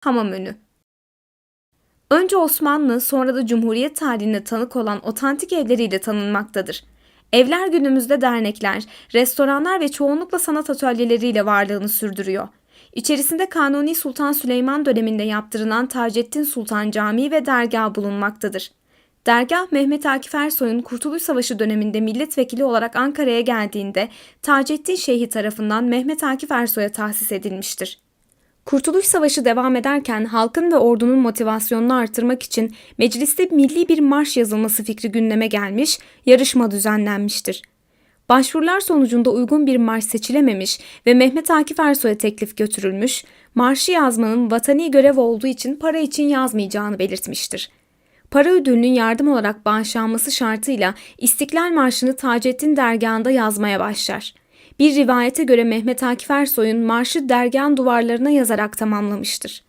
hamam önü. Önce Osmanlı, sonra da Cumhuriyet tarihine tanık olan otantik evleriyle tanınmaktadır. Evler günümüzde dernekler, restoranlar ve çoğunlukla sanat atölyeleriyle varlığını sürdürüyor. İçerisinde Kanuni Sultan Süleyman döneminde yaptırılan Taceddin Sultan Camii ve dergah bulunmaktadır. Dergah Mehmet Akif Ersoy'un Kurtuluş Savaşı döneminde milletvekili olarak Ankara'ya geldiğinde Taceddin Şeyhi tarafından Mehmet Akif Ersoy'a tahsis edilmiştir. Kurtuluş Savaşı devam ederken halkın ve ordunun motivasyonunu artırmak için mecliste milli bir marş yazılması fikri gündeme gelmiş, yarışma düzenlenmiştir. Başvurular sonucunda uygun bir marş seçilememiş ve Mehmet Akif Ersoy'a teklif götürülmüş, marşı yazmanın vatani görev olduğu için para için yazmayacağını belirtmiştir. Para ödülünün yardım olarak bağışlanması şartıyla İstiklal Marşı'nı Taceddin dergahında yazmaya başlar. Bir rivayete göre Mehmet Akif Ersoy'un marşı dergahın duvarlarına yazarak tamamlamıştır.